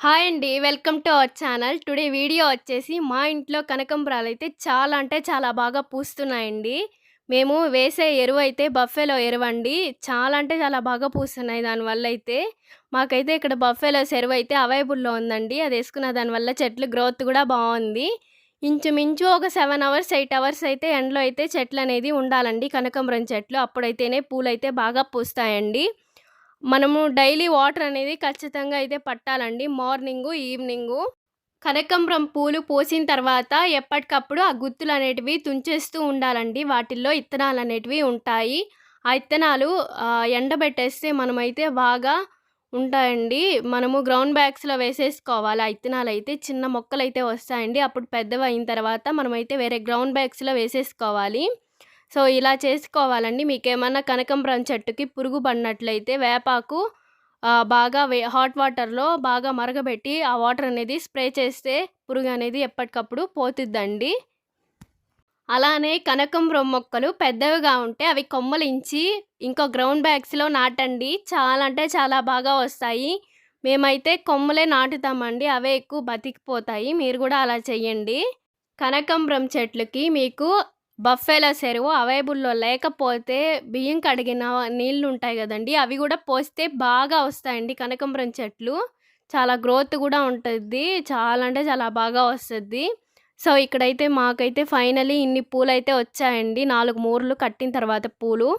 Hi అండి. Welcome to our channel. Today video వచ్చేసి మా ఇంట్లో కనకంబరాలైతే చాలా అంటే చాలా బాగా పూస్తున్నాయండి. మేము వేసే ఎరువైతే బఫెలో ఎరువండి. చాలా అంటే చాలా బాగా పూస్తున్నాయి దానివల్ల అయితే మాకైతే ఇక్కడ బఫెలోస్ ఎరువైతే అవైలబుల్‌లో ఉందండి. అది వేసుకున్న దానివల్ల చెట్లు గ్రోత్ కూడా బాగుంది ఇంచుమించు ఒక సెవెన్ అవర్స్, ఎయిట్ అవర్స్ అయితే ఎండలో అయితే చెట్లు అనేది ఉండాలండి కనకంబరం చెట్లు. అప్పుడైతేనే పూలైతే బాగా పూస్తాయండి. మనము డైలీ వాటర్ అనేది ఖచ్చితంగా అయితే పట్టాలండి. Morning, evening. కనకంబరం పూలు పూసిన తర్వాత ఎప్పటికప్పుడు ఆ గుత్తులు అనేటివి తుంచేస్తూ ఉండాలండి. వాటిల్లో ఇత్తనాలు అనేటివి ఉంటాయి. ఆ ఇత్తనాలు ఎండబెట్టేస్తే మనమైతే బాగా ఉంటాయండి. మనము గ్రౌండ్ బ్యాగ్స్‌లో వేసేసుకోవాలి. ఆ ఇత్తనాలు అయితే చిన్న మొక్కలైతే వస్తాయండి. అప్పుడు పెద్దవయిన తర్వాత మనమైతే వేరే గ్రౌండ్ బ్యాగ్స్‌లో వేసేసుకోవాలి. సో, ఇలా చేసుకోవాలండి. మీకేమన్నా కనకంబరం చెట్టుకి పురుగు పడినట్లయితే వేపాకు బాగా వే హాట్ వాటర్‌లో బాగా మరగబెట్టి ఆ వాటర్ అనేది స్ప్రే చేస్తే పురుగు అనేది ఎప్పటికప్పుడు పోతుందండి అలానే కనకంబరం మొక్కలు పెద్దవిగా ఉంటే అవి కొమ్మలించి ఇంకో గ్రౌండ్ బ్యాగ్స్‌లో నాటండి. చాలా అంటే చాలా బాగా వస్తాయి. మేమైతే కొమ్మలే నాటుతామండి. అవే ఎక్కువ బతికిపోతాయి. మీరు కూడా అలా చెయ్యండి. కనకంబరం చెట్లకి మీకు బఫేలో చెరువు అవైబుల్లో లేకపోతే బియ్యం కడిగిన నీళ్ళు ఉంటాయి కదండి అవి కూడా పోస్తే బాగా వస్తాయండి కనకంబరం చెట్లు. చాలా గ్రోత్ కూడా ఉంటుంది చాలా అంటే చాలా బాగా వస్తుంది సో, ఇక్కడైతే మాకైతే ఫైనలీ ఇన్ని పూలైతే వచ్చాయండి. నాలుగు మూరలు కట్టిన తర్వాత పూలు.